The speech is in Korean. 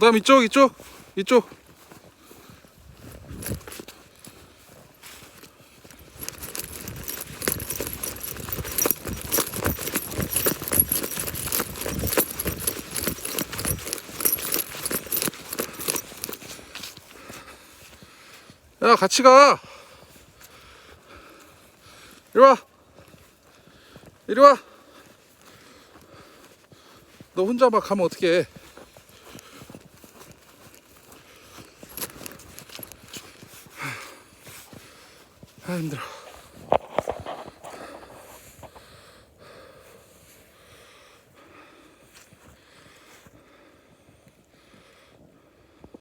다음 이쪽 이쪽 이쪽. 야 같이 가. 이리 와. 이리 와 너 혼자 막 가면 어떡해 힘들어